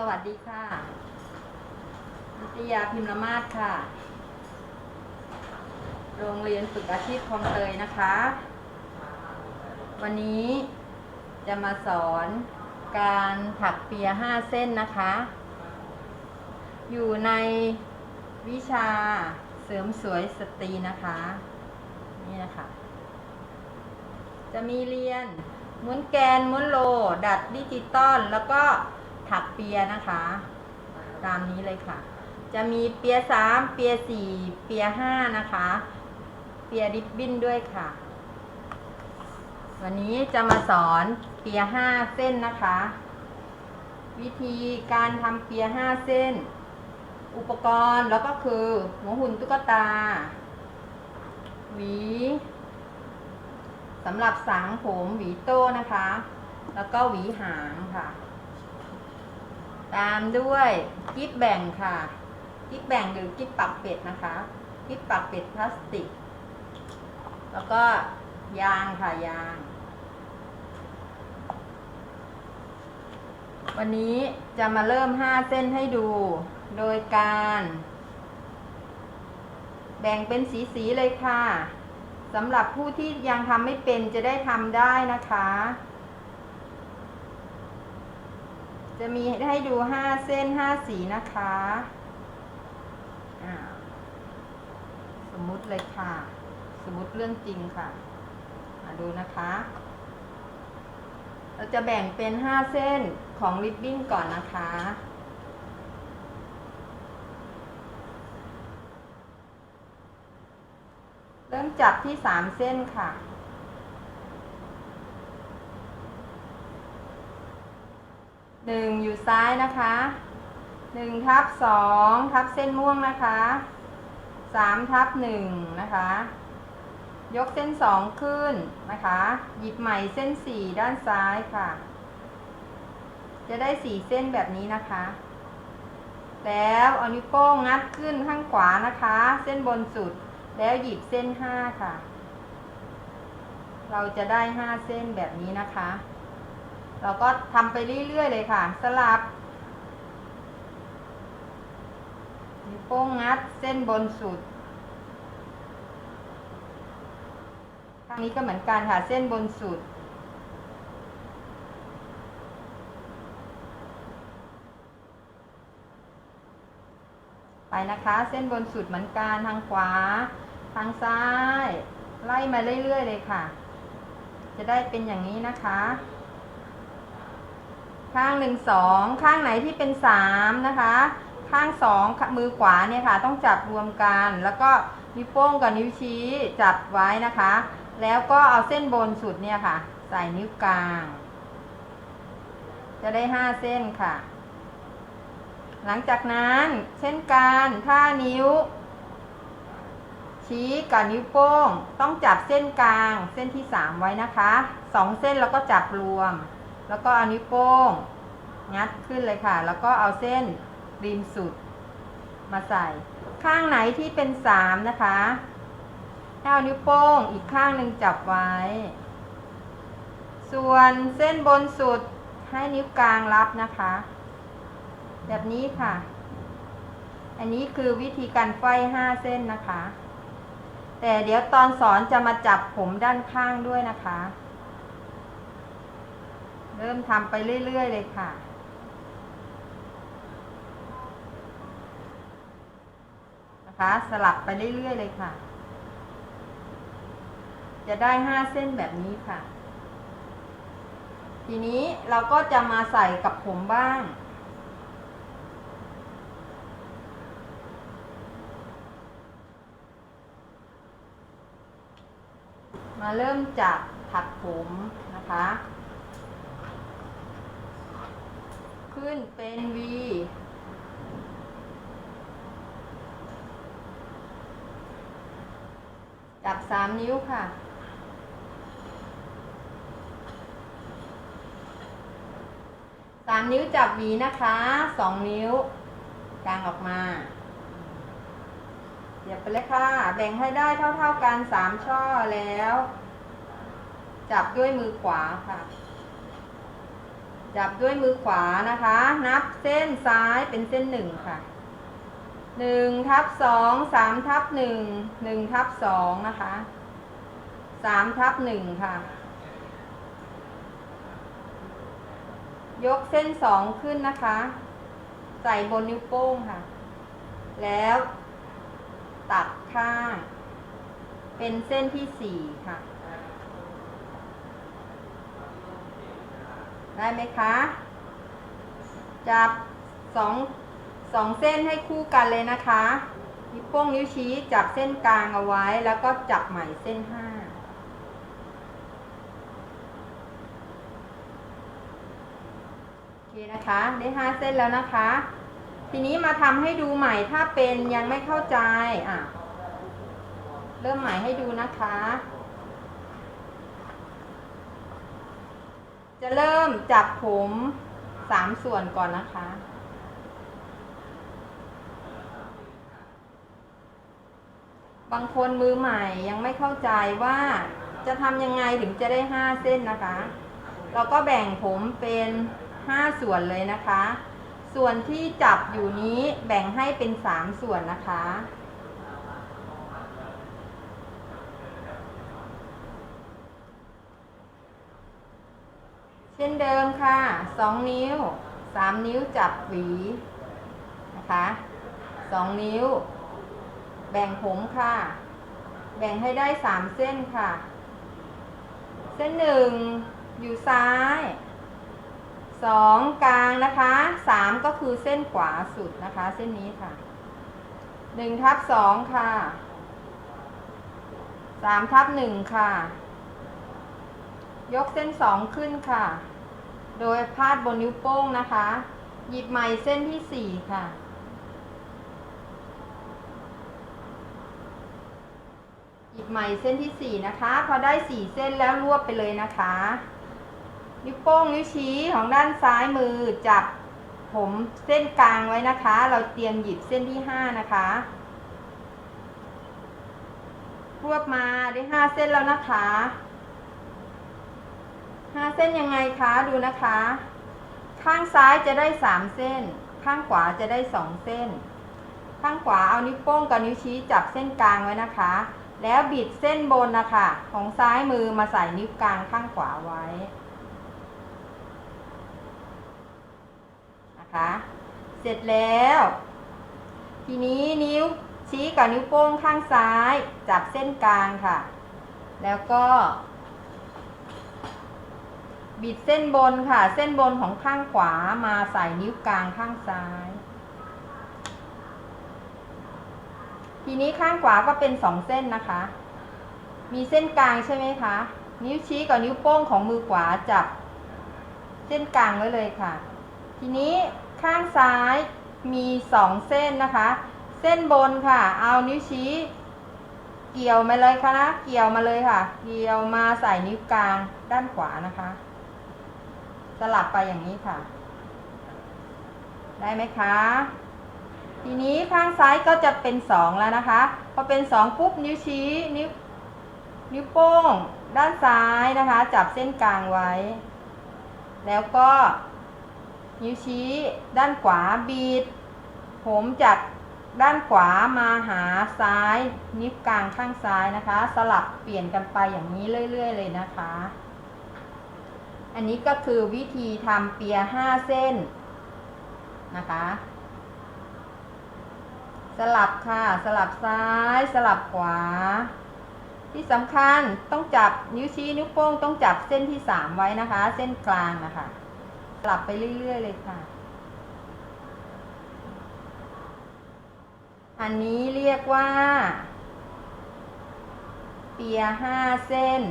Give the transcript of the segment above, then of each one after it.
สวัสดีค่ะนิตยาพิมพ์ละมาศค่ะ โรงเรียนฝึกอาชีพคลองเตยนะคะ วันนี้จะมาสอนการถักเปียห้าเส้นนะคะ อยู่ในวิชาเสริมสวยสตรีนะคะ นี่นะคะ จะมีเรียน ม้วนแกน ม้วนโล ดัดดิจิตอลแล้วก็ ถักเปียนะคะ ตามนี้เลยค่ะ จะมีเปียสามเปียสี่เปียห้านะคะ เปียริบบิ้นด้วยค่ะ วันนี้จะมาสอนเปียห้าเส้นนะคะ วิธีการทำเปียห้าเส้น อุปกรณ์แล้วก็คือหัวหุ่นตุ๊กตา หวีสำหรับสางผมหวีโต้นะคะ แล้วก็หวีหางค่ะ ตามด้วยกิ๊บแบ่งค่ะกิ๊บแบ่งหรือกิ๊บปักเป็ดนะคะกิ๊บปักเป็ดพลาสติก แล้วก็ยางค่ะยาง วันนี้จะมาเริ่มห้าเส้นให้ดู โดยการ แบ่งเป็นสีๆเลยค่ะสำหรับผู้ที่ยังทำไม่เป็นจะได้ทำได้นะคะ จะมีให้ดูห้าเส้นห้าสีนะคะสมมุติเลยค่ะ สมมุติเรื่องจริงค่ะมาดูนะคะ เราจะแบ่งเป็นห้าเส้นของริบบิ้นก่อนนะคะเริ่มจับที่สามเส้นค่ะ หนึ่งอยู่ซ้ายนะคะหนึ่งทับสองทับเส้นม่วงนะคะสามทับหนึ่งนะคะ ยกเส้นสองขึ้นนะคะ หยิบใหม่เส้นสี่ด้านซ้ายค่ะ จะได้สี่เส้นแบบนี้นะคะ แล้วเอานิ้วโป้งงัดขึ้นข้างขวานะคะ เส้นบนสุดแล้วหยิบเส้นห้าค่ะ เราจะได้ห้าเส้นแบบนี้นะคะ เราก็ทำไปเรื่อยๆเลยค่ะ สลับนิ้วโป้งงัดเส้นบนสุดทางนี้ก็เหมือนกันค่ะ เส้นบนสุด ไปนะคะ เส้นบนสุดเหมือนกันทางขวา ทางซ้าย ไล่มาเรื่อยๆเลยค่ะ จะได้เป็นอย่างนี้นะคะ ข้างหนึ่งสองข้างไหนที่เป็นสามนะคะ ข้างสองมือขวาเนี่ยค่ะ ต้องจับรวมกัน แล้วก็นิ้วโป้งกับนิ้วชี้จับไว้นะคะ แล้วก็เอาเส้นบนสุดเนี่ยค่ะ ใส่นิ้วกลาง จะได้ห้าเส้นค่ะ หลังจากนั้นเช่นกันถ้านิ้ว ชี้กับนิ้วโป้ง ต้องจับเส้นกลาง เส้นที่สามไว้นะคะสองเส้นแล้วก็จับรวม แล้วก็เอานิ้วโป้ง งัดขึ้นเลยค่ะ แล้วก็เอาเส้นริมสุดมาใส่ ข้างไหนที่เป็นสามนะคะให้เอานิ้วโป้งอีกข้างหนึ่งจับไว้ ส่วนเส้นบนสุดให้นิ้วกลางรับนะคะ แบบนี้ค่ะ อันนี้คือวิธีการไฟห้าเส้นนะคะ แต่เดี๋ยวตอนสอนจะมาจับผมด้านข้างด้วยนะคะ เริ่มทำไปเรื่อย ๆ เลยค่ะ นะคะ สลับไปเรื่อย ๆ เลยค่ะ จะได้ห้าเส้นแบบนี้ค่ะ ทีนี้เราก็จะมาใส่กับผมบ้างมาเริ่มจากถักผมนะคะ ขึ้นเป็นวีจับสามนิ้วค่ะ สามนิ้วจับหวีนะคะ สองนิ้วกางออกมาเดี๋ยวไปเลยค่ะ แบ่งให้ได้เท่าๆกันสามช่อแล้ว จับด้วยมือขวาค่ะ จับด้วยมือขวานะคะ นับเส้นซ้ายเป็นเส้นหนึ่งค่ะหนึ่งทับสองสามทับหนึ่งหนึ่งทับสองนะคะสามทับหนึ่งค่ะ ยกเส้นสองขึ้นนะคะ ใส่บนนิ้วโป้งค่ะ แล้วตัดข้าง เป็นเส้นที่สี่ค่ะ ได้ไหมคะ จับสองสองเส้นให้คู่กันเลยนะคะนิ้วโป้งนิ้วชี้จับเส้นกลางเอาไว้ แล้วก็จับใหม่เส้นห้าโอเคนะคะ ได้ห้าเส้นแล้วนะคะ ทีนี้มาทำให้ดูใหม่ถ้าเป็นยังไม่เข้าใจ อะ เริ่มใหม่ให้ดูนะคะ จะเริ่มจับผมสามส่วนก่อนนะคะ บางคนมือใหม่ยังไม่เข้าใจว่าจะทำยังไงถึงจะได้ห้าเส้นนะคะ เราก็แบ่งผมเป็นห้าส่วนเลยนะคะ ส่วนที่จับอยู่นี้แบ่งให้เป็นสามส่วนนะคะ เช่นเดิมค่ะสองนิ้วสามนิ้วจับหวีนะคะสองนิ้ว แบ่งผมค่ะ แบ่งให้ได้สามเส้นค่ะ เส้นหนึ่งอยู่ซ้ายสองกลางนะคะสามก็คือเส้นขวาสุดนะคะ เส้นนี้ค่ะหนึ่งทับสองค่ะสามทับหนึ่งค่ะ ยกเส้นสองขึ้นค่ะ โดยพาดบนนิ้วโป้งนะคะ หยิบไหมเส้นที่สี่ค่ะ หยิบไหมเส้นที่สี่นะคะ พอได้สี่เส้นแล้วรวบไปเลยนะคะ นิ้วโป้งนิ้วชี้ของด้านซ้ายมือจับผมเส้นกลางไว้นะคะ เราเตรียมหยิบเส้นที่ห้านะคะรวบมาได้ห้าเส้นแล้วนะคะ ห้าเส้นยังไงคะดูนะคะ ข้างซ้ายจะได้สามเส้น ข้างขวาจะได้สองเส้น ข้างขวาเอานิ้วโป้งกับนิ้วชี้จับเส้นกลางไว้นะคะ แล้วบิดเส้นบนนะคะของซ้ายมือมาใส่นิ้วกลางข้างขวาไว้นะคะเสร็จแล้ว ทีนี้นิ้วชี้กับนิ้วโป้งข้างซ้าย จับเส้นกลางค่ะ แล้วก็ บิดเส้นบนค่ะ เส้นบนของข้างขวามาใส่นิ้วกลางข้างซ้าย ทีนี้ข้างขวาก็เป็นสองเส้นนะคะ มีเส้นกลางใช่ไหมคะ นิ้วชี้กับนิ้วโป้งของมือขวาจับ เส้นกลางไว้เลยค่ะ ทีนี้ข้างซ้ายมีสองเส้นนะคะ เส้นบนค่ะ เอานิ้วชี้เกี่ยวมาเลยค่ะนะเกี่ยวมาเลยค่ะ เกี่ยวมาใส่นิ้วกลางด้านขวานะคะ สลับไปอย่างนี้ค่ะ ได้ไหมคะ ทีนี้ข้างซ้ายก็จะเป็นสองแล้วนะคะ พอเป็นสองปุ๊บนิ้วชี้นิ้วนิ้วโป้ง ด้านซ้ายนะคะ จับเส้นกลางไว้ แล้วก็ นิ้วชี้ด้านขวาบีด ผมจากด้านขวามาหาซ้าย นิ้วกลางข้างซ้ายนะคะ สลับเปลี่ยนกันไปอย่างนี้เรื่อย ๆ เลยนะคะ อันนี้ก็คือวิธีทำเปียห้าเส้นนะคะ สลับค่ะ สลับซ้ายสลับขวา ที่สำคัญต้องจับนิ้วชี้นิ้วโป้งต้องจับเส้นที่สามไว้นะคะ เส้นกลางนะคะ สลับไปเรื่อย ๆ เลยค่ะ อันนี้เรียกว่า เปียห้าเส้น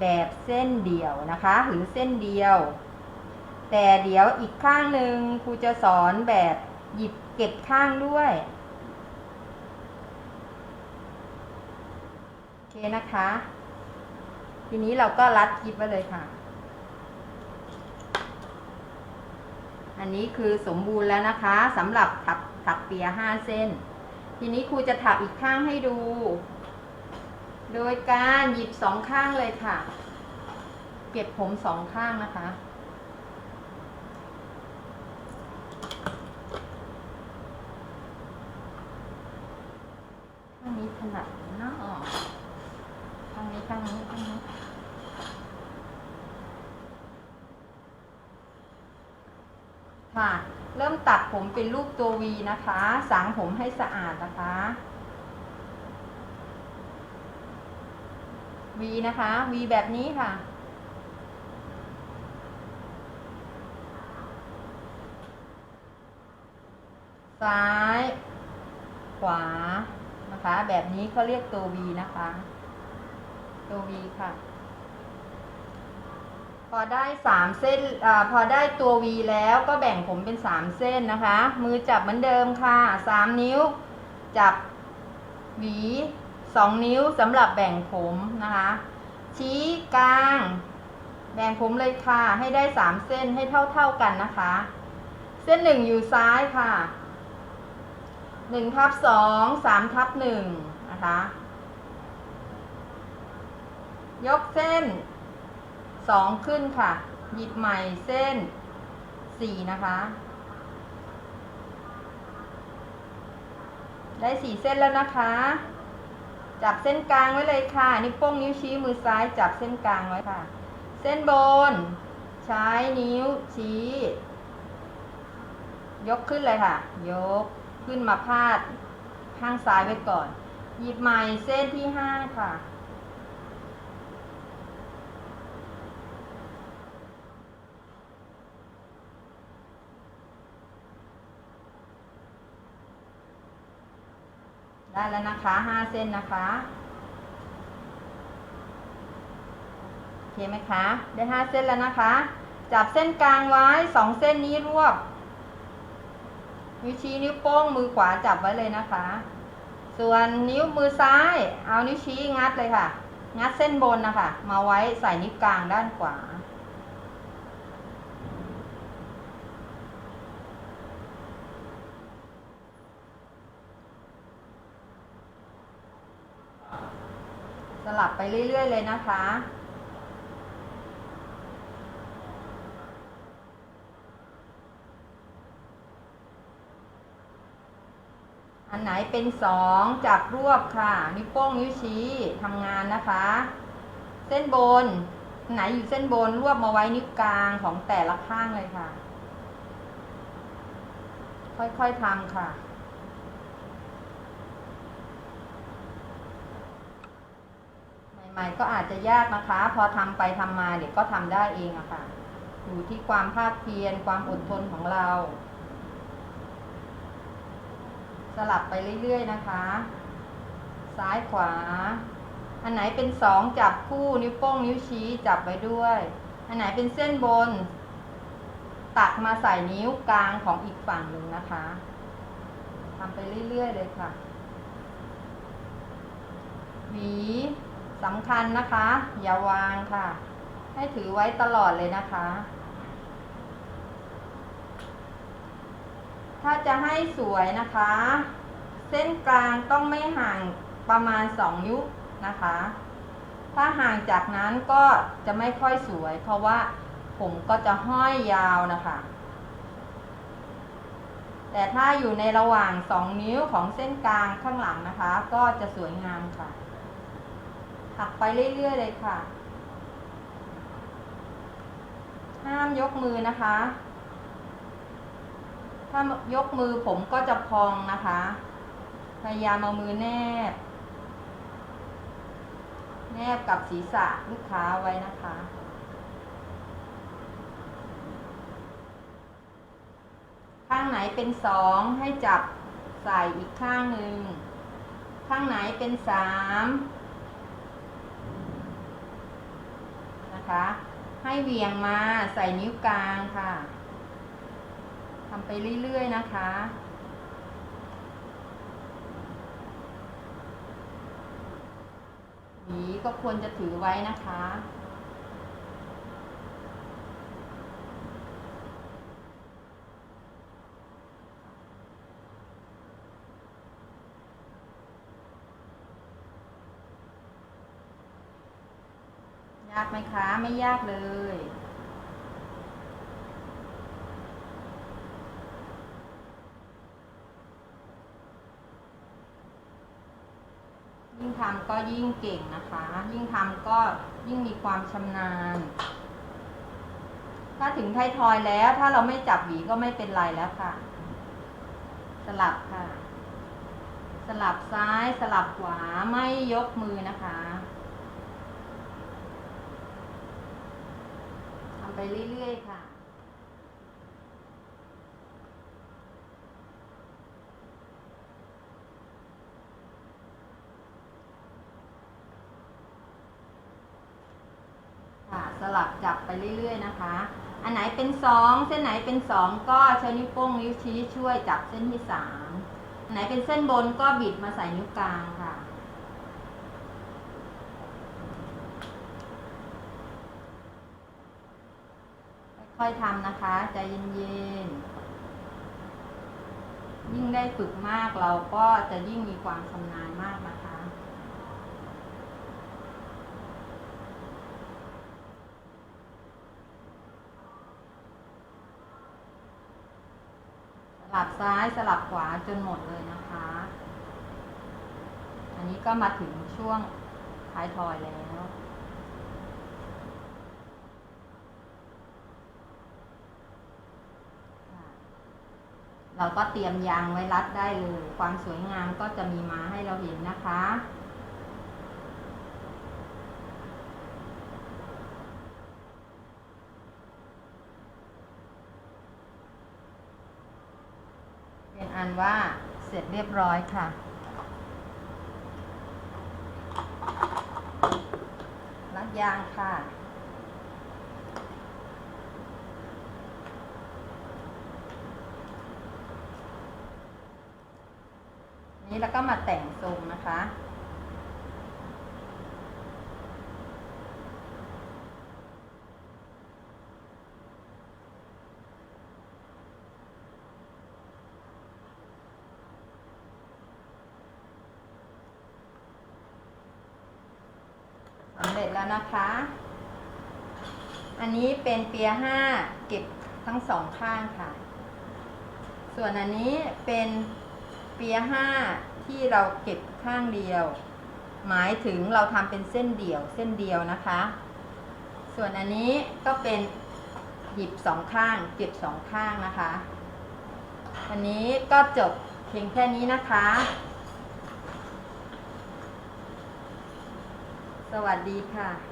แบบเส้นเดี่ยวนะคะ หรือเส้นเดียว แต่เดี๋ยวอีกข้างหนึ่งครูจะสอนแบบหยิบเก็บข้างด้วยโอเคนะคะ ทีนี้เราก็รัดคลิปไว้เลยค่ะ อันนี้คือสมบูรณ์แล้วนะคะสำหรับถักถักเปียห้าเส้น ทีนี้ครูจะถักอีกข้างให้ดู โดยการหยิบสองข้างเลยค่ะ เก็บผมสองข้างนะคะ ข้างนี้ถนัดเน้าออกข้างนี้ข้างนี้ข้างนี้ค่ะ เริ่มตัดผมเป็นรูปตัววีนะคะ สางผมให้สะอาดนะคะ วีนะคะวีแบบนี้ค่ะ ซ้าย ขวา นะคะ แบบนี้เขาเรียกตัววีนะคะ ตัววีค่ะ พอได้สามเส้นอพอได้ตัววีแล้วก็แบ่งผมเป็นสามเส้นนะคะ มือจับเหมือนเดิมค่ะสามนิ้ว จับหวี สองนิ้วสำหรับแบ่งผมนะคะ ชี้กลาง แบ่งผมเลยค่ะ ให้ได้สามเส้นให้เท่าๆกันนะคะ เส้นหนึ่งอยู่ซ้ายค่ะหนึ่งทับสองสามทับหนึ่งนะคะ ยกเส้นสองขึ้นค่ะ หยิบใหม่เส้นสี่นะคะ ได้สี่เส้นแล้วนะคะ จับเส้นกลางไว้เลยค่ะ นิ้วโป้งนิ้วชี้มือซ้ายจับเส้นกลางไว้ค่ะ เส้นบน ใช้นิ้วชี้ ยกขึ้นเลยค่ะ ยกขึ้นมาพาดข้างซ้ายไว้ก่อน หยิบใหม่เส้นที่ห้าค่ะ ได้แล้วนะคะห้าเส้นนะคะโอเคไหมคะ ได้ห้าเส้นแล้วนะคะ จับเส้นกลางไว้สองเส้นนี้รวบนิ้วชี้นิ้วโป้งมือขวาจับไว้เลยนะคะ ส่วนนิ้วมือซ้าย เอานิ้วชี้งัดเลยค่ะ งัดเส้นบนนะคะ มาไว้ใส่นิ้วกลางด้านขวา ลับไปเรื่อย ๆ เลยนะคะ อันไหนเป็นสองจับรวบค่ะ นิ้วโป้งนิ้วชี้ทำงานนะคะ เส้นบนอันไหนอยู่เส้นบนรวบมาไว้นิ้วกลางของแต่ละข้างเลยค่ะ ค่อย ๆทำค่ะ ให ม่ก็อาจจะยากนะคะ พอทำไปทำมาเดี๋ยวก็ทำได้เองอะค่ะ อยู่ที่ความภาคเพียรความอดทนของเรา สลับไปเรื่อยๆนะคะ ซ้ายขวา อันไหนเป็นสองจับคู่นิ้วโป้งนิ้วชี้จับไว้ด้วย อันไหนเป็นเส้นบน ตักมาใส่นิ้วกลางของอีกฝั่งหนึ่งนะคะทำไปเรื่อยๆเลยค่ะ หวี สำคัญนะคะ อย่าวางค่ะ ให้ถือไว้ตลอดเลยนะคะ ถ้าจะให้สวยนะคะ เส้นกลางต้องไม่ห่างประมาณ 2 นิ้วนะคะ ถ้าห่างจากนั้นก็จะไม่ค่อยสวย เพราะว่าผมก็จะห้อยยาวนะคะ แต่ถ้าอยู่ในระหว่าง 2 นิ้วของเส้นกลางข้างหลังนะคะ ก็จะสวยงามค่ะ ถักไปเรื่อยๆเลยค่ะ ห้ามยกมือนะคะ ถ้ายกมือผมก็จะพองนะคะ พยายามเอามือแนบ แนบกับศีรษะลูกค้าไว้นะคะข้างไหนเป็นสองให้จับใส่อีกข้างหนึ่ง ข้างไหนเป็นสาม นะคะ ให้เวียงมาใส่นิ้วกลางค่ะทำไปเรื่อยๆนะคะหวีก็ควรจะถือไว้นะคะากไหมคะ ไม่ยากเลย ยิ่งทำก็ยิ่งเก่งนะคะ ยิ่งทำก็ยิ่งมีความชำนาญ ถ้าถึงไทยทอยแล้ว ถ้าเราไม่จับหวีก็ไม่เป็นไรแล้วค่ะ สลับค่ะ สลับซ้ายสลับขวาไม่ยกมือนะคะทำ ไปเรื่อยๆค่ะ ค่ะ สลับจับไปเรื่อยๆนะคะ อันไหนเป็นสองเส้นไหนเป็นสองก็ใช้นิ้วโป้งนิ้วชี้ช่วยจับเส้นที่สามไหนเป็นเส้นบนก็บิดมาใส่นิ้วกลางค่ะ ค่อยทำนะคะ ใจเย็นๆ ยิ่งได้ฝึกมากเราก็จะยิ่งมีความชำนาญมากนะคะ สลับซ้ายสลับขวาจนหมดเลยนะคะ อันนี้ก็มาถึงช่วงท้ายทอยแล้ว ค่ะ เราก็เตรียมยางไว้รัดได้เลย ความสวยงามก็จะมีมาให้เราเห็นนะคะ เป็นอันว่าเสร็จเรียบร้อยค่ะ รัดยางค่ะ นี้แล้วก็มาแต่งทรงนะคะ สำเร็จแล้วนะคะ อันนี้เป็นเปียห้าเก็บทั้งสองข้างค่ะ ส่วนอันนี้เป็น เปียห้าที่เราเก็บข้างเดียว หมายถึงเราทำเป็นเส้นเดี่ยวเส้นเดียวนะคะ ส่วนอันนี้ก็เป็นหยิบสองข้างเก็บสองข้างนะคะอันนี้ก็จบเพียงแค่นี้นะคะ สวัสดีค่ะ